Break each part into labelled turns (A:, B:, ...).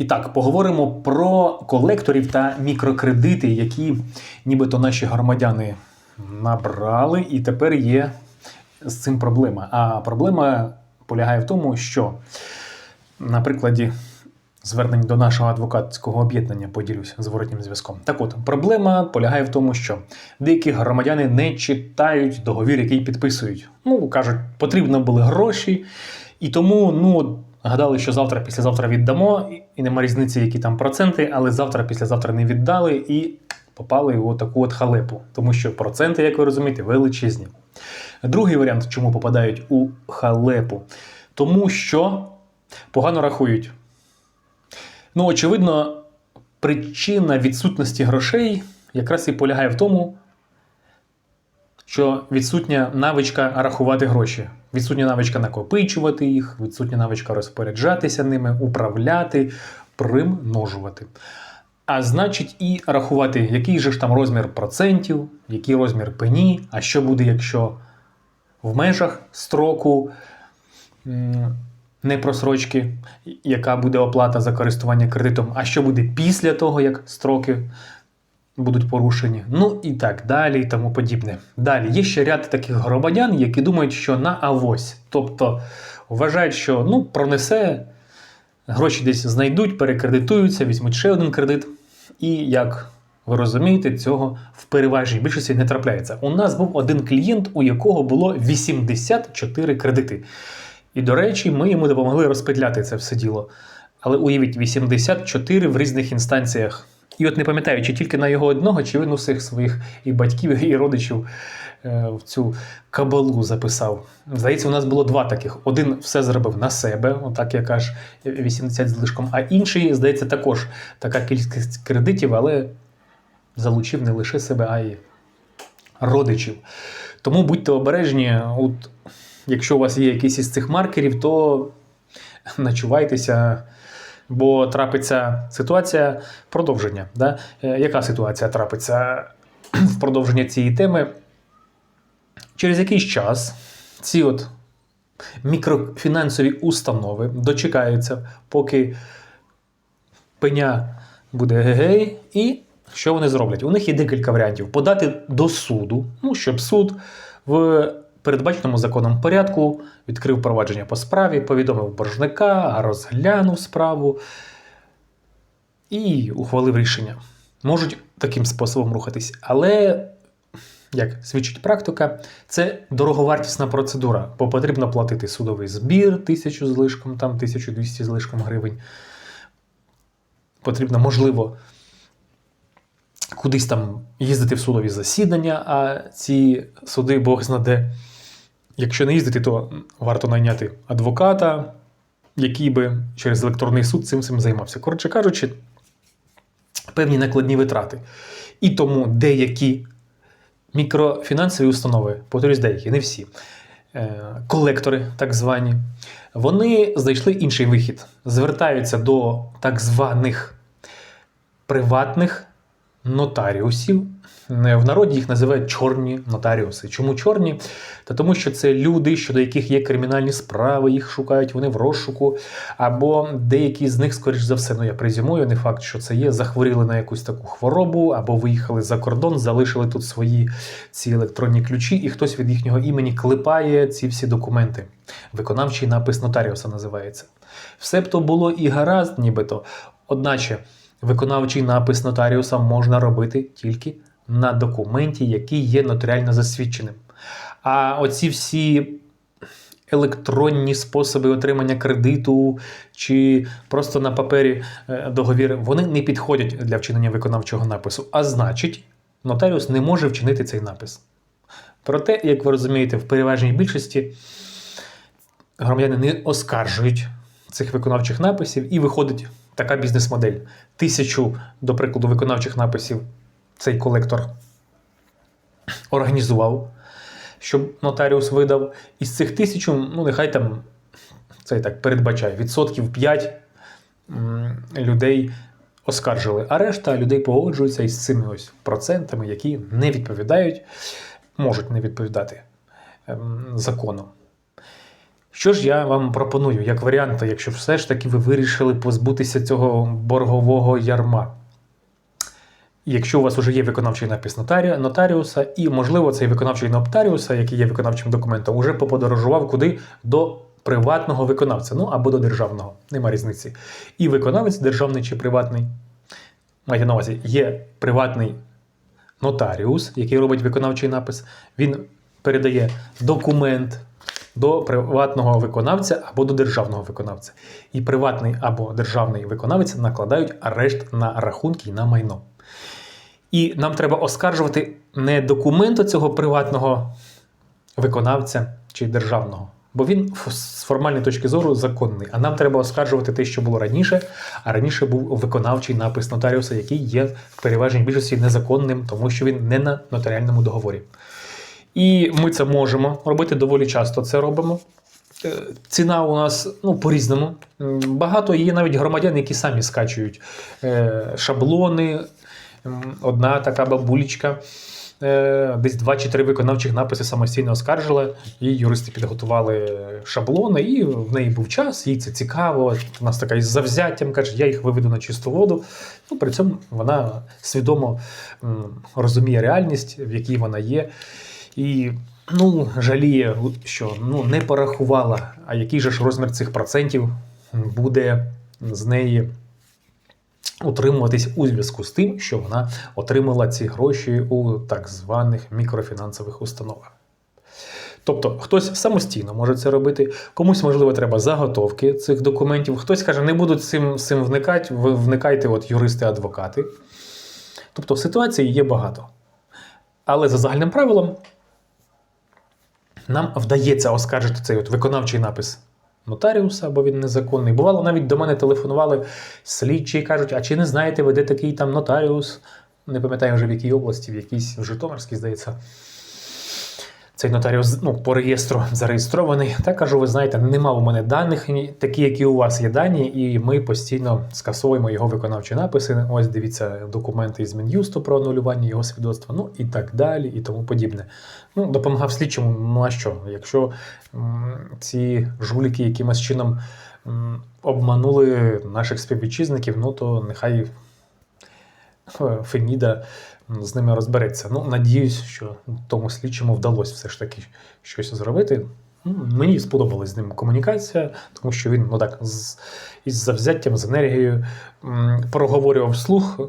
A: І так, поговоримо про колекторів та мікрокредити, які нібито наші громадяни набрали, і тепер є з цим проблема. А проблема полягає в тому, що на прикладі звернень до нашого адвокатського об'єднання поділюся зворотнім зв'язком. Так от, проблема полягає в тому, що деякі громадяни не читають договір, який підписують. Ну, кажуть, потрібно були гроші, і тому, ну, гадали, що завтра, післязавтра віддамо, і- нема різниці, які там проценти, але завтра, післязавтра не віддали і попали в таку от халепу. Тому що проценти, як ви розумієте, величезні. Другий варіант, чому попадають у халепу, тому що погано рахують. Ну, очевидно, причина відсутності грошей якраз і полягає в тому, що відсутня навичка рахувати гроші, відсутня навичка накопичувати їх, відсутня навичка розпоряджатися ними, управляти, примножувати. А значить, і рахувати, який же ж там розмір процентів, який розмір пені, а що буде, якщо в межах строку не просрочки, яка буде оплата за користування кредитом, а що буде після того, як строки будуть порушені, ну і так далі, і тому подібне. Далі є ще ряд таких громадян, які думають, що на авось, тобто вважають, що ну, пронесе, гроші десь знайдуть, перекредитуються, візьмуть ще один кредит. І як ви розумієте, цього в переважній більшості не трапляється. У нас був один клієнт, у якого було 84 кредити. І, до речі, ми йому допомогли розпетляти це все діло. Але уявіть, 84 в різних інстанціях. І от не пам'ятаю, чи тільки на його одного, чи він усіх своїх і батьків, і родичів е, в цю кабалу записав. Здається, у нас було два таких. Один все зробив на себе, отак як аж 80 з лишком, а інший, здається, також така кількість кредитів, але залучив не лише себе, а й родичів. Тому будьте обережні, от, якщо у вас є якийсь із цих маркерів, то начувайтеся, бо трапиться ситуація продовження. Да? Е, Яка ситуація трапиться в продовження цієї теми? Через якийсь час ці от мікрофінансові установи дочекаються, поки пеня буде гегей, і що вони зроблять? У них є декілька варіантів: подати до суду, ну, щоб суд в передбаченому законом порядку відкрив провадження по справі, повідомив боржника, розглянув справу і ухвалив рішення. Можуть таким способом рухатись, але. Як свідчить практика, це дороговартісна процедура, бо потрібно платити судовий збір, тисячу з лишком, там 1200 з лишком гривень. Потрібно, можливо, кудись там їздити в судові засідання, а ці суди Бог знаде. Якщо не їздити, то варто найняти адвоката, який би через електронний суд цим всім займався. Коротше кажучи, певні накладні витрати. І тому деякі мікрофінансові установи, повторюсь, деякі, не всі, е, колектори, так звані, вони знайшли інший вихід. Звертаються до так званих приватних нотаріусів. В народі їх називають чорні нотаріуси. Чому чорні? Та тому, що це люди, щодо яких є кримінальні справи, їх шукають, вони в розшуку. Або деякі з них, скоріш за все, ну я презюмую, не факт, що це є, захворіли на якусь таку хворобу, або виїхали за кордон, залишили тут свої ці електронні ключі, і хтось від їхнього імені клепає ці всі документи. Виконавчий напис нотаріуса називається. Все б то було і гаразд, нібито. Одначе, виконавчий напис нотаріуса можна робити тільки на документі, який є нотаріально засвідченим. А оці всі електронні способи отримання кредиту чи просто на папері е, договір, вони не підходять для вчинення виконавчого напису. А значить, нотаріус не може вчинити цей напис. Проте, як ви розумієте, в переважній більшості громадяни не оскаржують цих виконавчих написів, і виходить така бізнес-модель. Тисячу, до прикладу, виконавчих написів цей колектор організував, щоб нотаріус видав. Із цих тисячу, ну нехай там це так передбачає, відсотків 5 людей оскаржили, а решта людей погоджуються із цими ось процентами, які не відповідають, можуть не відповідати ем, закону. Що ж я вам пропоную як варіант, якщо все ж таки ви вирішили позбутися цього боргового ярма? Якщо у вас вже є виконавчий напис нотарі... нотаріуса, і, можливо, цей виконавчий нотаріуса, який є виконавчим документом, уже поподорожував куди до приватного виконавця, ну або до державного, нема різниці. І виконавець, державний чи приватний, майте на увазі, є приватний нотаріус, який робить виконавчий напис, він передає документ до приватного виконавця або до державного виконавця. І приватний або державний виконавець накладають арешт на рахунки і на майно. І нам треба оскаржувати не документ цього приватного виконавця чи державного, бо він з формальної точки зору законний. А нам треба оскаржувати те, що було раніше. А раніше був виконавчий напис нотаріуса, який є в переважній більшості незаконним, тому що він не на нотаріальному договорі. І ми це можемо робити доволі часто. Це робимо. Е, Ціна у нас ну, по-різному. Багато є навіть громадян, які самі скачують е, шаблони. Одна така бабулечка. е, Десь два чи три виконавчих написи самостійно оскаржила. Її юристи підготували шаблони, і в неї був час, їй це цікаво. У нас така із завзяттям каже, я їх виведу на чисту воду. Ну, при цьому вона свідомо розуміє реальність, в якій вона є. І ну, жаліє, що ну, не порахувала, а який же ж розмір цих процентів буде з неї утримуватись у зв'язку з тим, що вона отримала ці гроші у так званих мікрофінансових установах. Тобто хтось самостійно може це робити, комусь, можливо, треба заготовки цих документів. Хтось каже, не буду цим, цим вникати, ви вникайте, от юристи-адвокати. Тобто ситуацій є багато. Але за загальним правилом нам вдається оскаржити цей от виконавчий напис нотаріуса, бо він незаконний. Бувало, навіть до мене телефонували слідчі і кажуть, а чи не знаєте ви, де такий там нотаріус? Не пам'ятаю вже в якій області, в якійсь в Житомирській, здається. Цей нотаріус ну, по реєстру зареєстрований. Та кажу, ви знаєте, нема у мене даних, такі, які у вас є дані, і ми постійно скасовуємо його виконавчі написи. Ось дивіться документи із Мін'юсту про анулювання його свідоцтва, ну і так далі, і тому подібне. Ну, допомагав слідчому. Ну а що? Якщо м, ці жуліки якимось чином м, обманули наших співвітчизників, ну то нехай е, Феміда м, з ними розбереться. Ну, надіюсь, що тому слідчому вдалося все ж таки щось зробити. Мені сподобалась з ним комунікація, тому що він ну так з із завзяттям, з енергією проговорював вслух,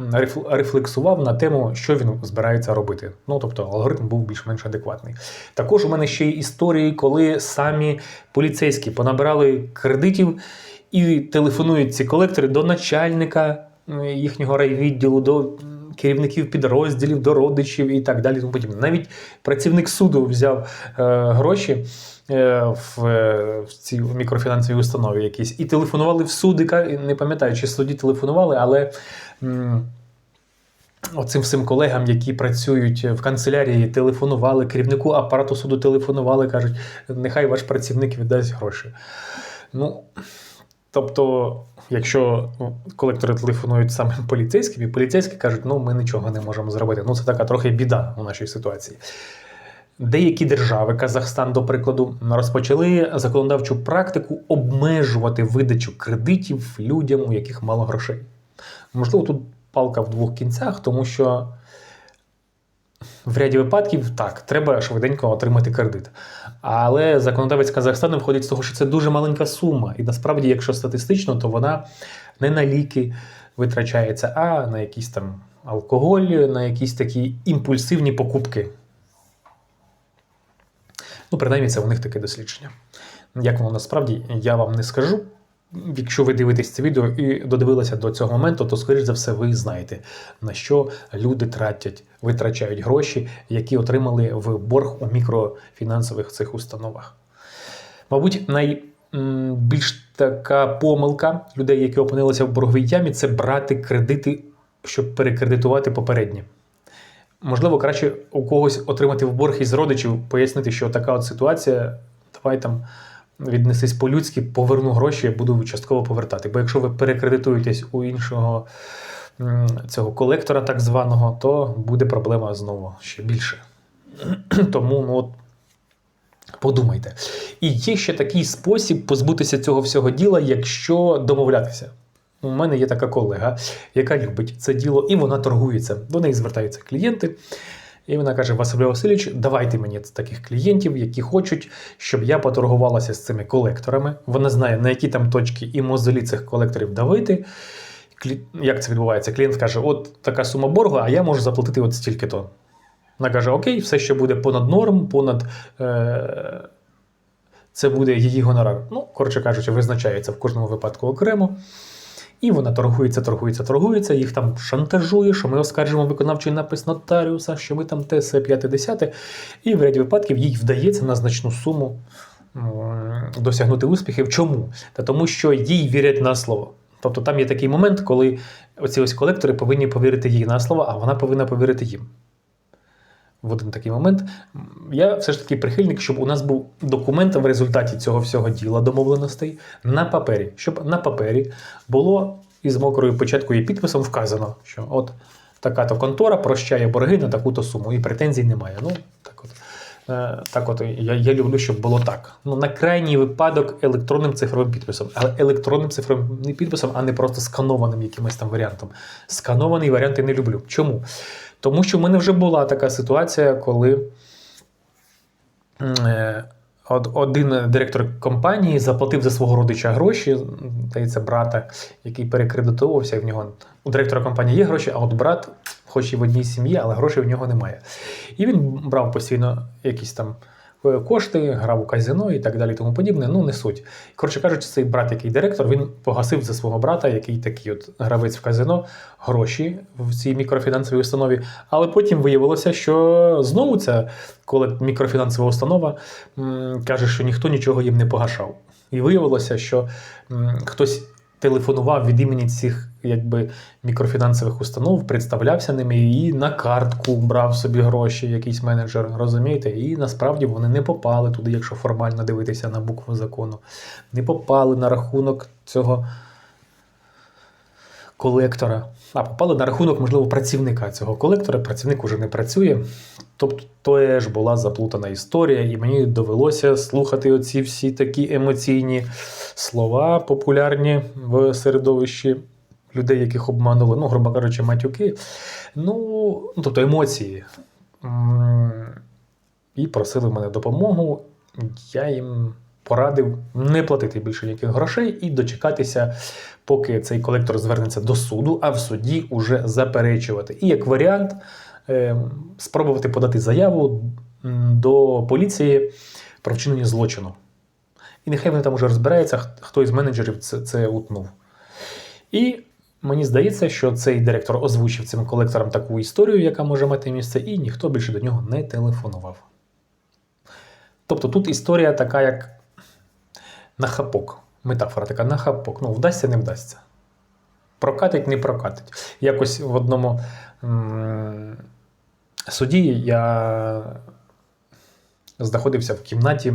A: м, рефлексував на тему, що він збирається робити. Ну тобто алгоритм був більш-менш адекватний. Також у мене ще є історії, коли самі поліцейські понабирали кредитів і телефонують ці колектори до начальника їхнього райвідділу, до керівників підрозділів, до родичів і так далі. Подібне. Навіть працівник суду взяв е, гроші. е, В, е, в цій мікрофінансовій установі якійсь і телефонували в суд, не пам'ятаю, чи судді телефонували, але м, оцим всім колегам, які працюють в канцелярії, телефонували, керівнику апарату суду телефонували, кажуть, нехай ваш працівник віддасть гроші. Ну, тобто, якщо ну, колектори телефонують саме поліцейським, і поліцейські кажуть, ну ми нічого не можемо зробити. Ну, це така трохи біда у нашій ситуації. Деякі держави, Казахстан, до прикладу, розпочали законодавчу практику обмежувати видачу кредитів людям, у яких мало грошей. Можливо, тут палка в двох кінцях, тому що в ряді випадків так, треба швиденько отримати кредит. Але законодавець Казахстану виходить з того, що це дуже маленька сума. І насправді, якщо статистично, то вона не на ліки витрачається, а на якісь там алкоголь, на якісь такі імпульсивні покупки. Ну, принаймні, це у них таке дослідження. Як воно насправді, я вам не скажу. Якщо ви дивитесь це відео і додивилися до цього моменту, то, скоріш за все, ви знаєте, на що люди тратять, витрачають гроші, які отримали в борг у мікрофінансових цих установах. Мабуть, найбільш така помилка людей, які опинилися в борговій ямі, це брати кредити, щоб перекредитувати попередні. Можливо, краще у когось отримати в борг із родичів, пояснити, що така от ситуація, давай там віднесись по-людськи, поверну гроші, я буду частково повертати. Бо якщо ви перекредитуєтесь у іншого цього колектора, так званого, то буде проблема знову ще більше. Тому ну, от, Подумайте. І є ще такий спосіб позбутися цього всього діла, якщо домовлятися. У мене є така колега, яка любить це діло, і вона торгується. До неї звертаються клієнти. І вона каже: Василь Васильович, давайте мені таких клієнтів, які хочуть, щоб я поторгувалася з цими колекторами. Вона знає, на які там точки і мозолі цих колекторів давити. Як це відбувається? Клієнт каже: от така сума боргу, а я можу заплатити от стільки-то. Вона каже: Окей, все, що буде понад норм, понад. Е- це буде її гонорар. Ну, коротше кажучи, визначається в кожному випадку окремо. І вона торгується, торгується, торгується, їх там шантажує, що ми оскаржимо виконавчий напис нотаріуса, що ми там се, п'яте. І в ряді випадків їй вдається на значну суму досягнути успіхів. Чому? Та тому, що їй вірять на слово. Тобто там є такий момент, коли оці ось колектори повинні повірити їй на слово, а вона повинна повірити їм. В один такий момент я все ж таки прихильник, щоб у нас був документ в результаті цього всього діла домовленостей на папері, щоб на папері було із мокрою печаткою і підписом вказано, що от така-то контора прощає борги на таку-то суму, і претензій немає. Ну, так от. Е, Так, от я, я люблю, щоб було так. Ну, на крайній випадок електронним цифровим підписом. Але електронним цифровим підписом, а не просто сканованим якимось там варіантом. Сканований варіант я не люблю. Чому? Тому що в мене вже була така ситуація, коли е, од- один директор компанії заплатив за свого родича гроші, здається, брата, який перекредитовувався, в нього у директора компанії є гроші, а от брат, хоч і в одній сім'ї, але грошей в нього немає. І він брав постійно якісь там е, кошти, грав у казино і так далі, тому подібне. Ну, не суть. Коротше кажучи, цей брат, який директор, він погасив за свого брата, який такий от гравець в казино, гроші в цій мікрофінансовій установі. Але потім виявилося, що знову ця коли мікрофінансова установа м, каже, що ніхто нічого їм не погашав. І виявилося, що м, хтось телефонував від імені цих якби, мікрофінансових установ, представлявся ними і на картку брав собі гроші, якийсь менеджер, розумієте? І насправді вони не попали туди, якщо формально дивитися на букву закону. Не попали на рахунок цього колектора, а попали на рахунок, можливо, працівника цього колектора. Працівник уже не працює. Тобто, теж була заплутана історія, і мені довелося слухати оці всі такі емоційні слова, популярні в середовищі людей, яких обманули, ну, грубо кажучи, матюки. Ну, ну, тобто емоції. І просили мене допомогу. Я їм порадив не платити більше ніяких грошей і дочекатися, поки цей колектор звернеться до суду, а в суді уже заперечувати. І як варіант, е, спробувати подати заяву до поліції про вчинення злочину. І нехай вони там уже розбираються, хто із менеджерів це, це утнув. І мені здається, що цей директор озвучив цим колекторам таку історію, яка може мати місце, і ніхто більше до нього не телефонував. Тобто тут історія така, як на хапок. Метафора така на хапок. Ну, вдасться, не вдасться. Прокатить, не прокатить. Якось в одному м- суді я знаходився в кімнаті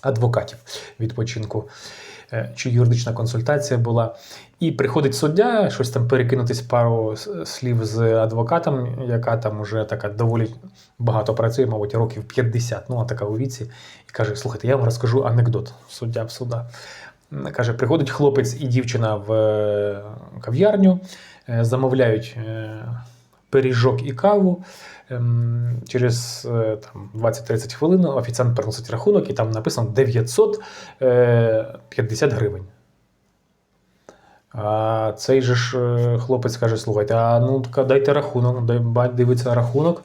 A: адвокатів відпочинку, чи юридична консультація була. І приходить суддя, щось там перекинутись пару слів з адвокатом, яка там уже така доволі багато працює, мабуть, років 50, ну, а така у віці, і каже: слухайте, я вам розкажу анекдот. Суддя в суда. Каже, приходить хлопець і дівчина в е, кав'ярню, е, замовляють е, пиріжок і каву. Ем, Через е, там, 20-30 хвилин офіціант приносить рахунок, і там написано 950 гривень. А цей же ж е, хлопець каже: слухайте, а ну дайте рахунок, бать дивиться рахунок,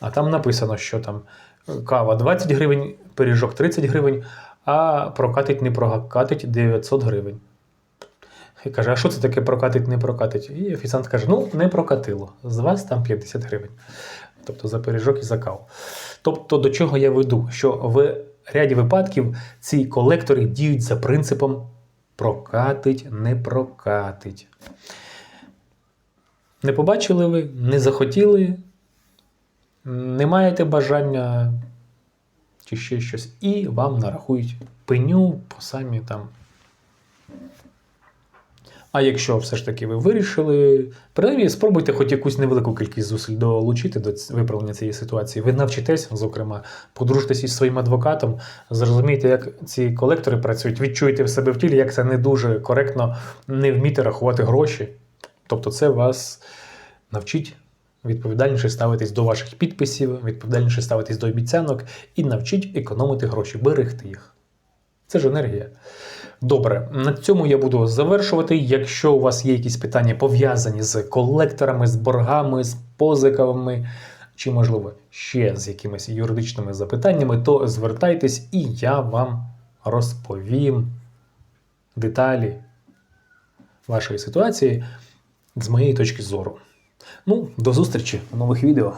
A: а там написано, що там е, кава 20 гривень, пиріжок 30 гривень, а прокатить не прокатить 900 гривень. І каже, а що це таке прокатить, не прокатить? І офіціант каже: ну, не прокатило. З вас там 50 гривень. Тобто за пиріжок і за каву. Тобто, до чого я веду? Що в ряді випадків ці колектори діють за принципом прокатить, не прокатить. Не побачили ви, не захотіли, не маєте бажання чи ще щось, і вам нарахують пеню по самі там А якщо все ж таки ви вирішили, принаймні спробуйте хоч якусь невелику кількість зусиль долучити до виправлення цієї ситуації. Ви навчитесь, зокрема, подружитесь із своїм адвокатом, зрозумієте, як ці колектори працюють, відчуєте в себе в тілі, як це не дуже коректно не вміти рахувати гроші. Тобто, це вас навчить відповідальніше ставитись до ваших підписів, відповідальніше ставитись до обіцянок і навчить економити гроші, берегти їх. Це ж енергія. Добре, на цьому я буду завершувати. Якщо у вас є якісь питання пов'язані з колекторами, з боргами, з позиками, чи, можливо, ще з якимись юридичними запитаннями, то звертайтесь і я вам розповім деталі вашої ситуації з моєї точки зору. Ну, до зустрічі у нових відео.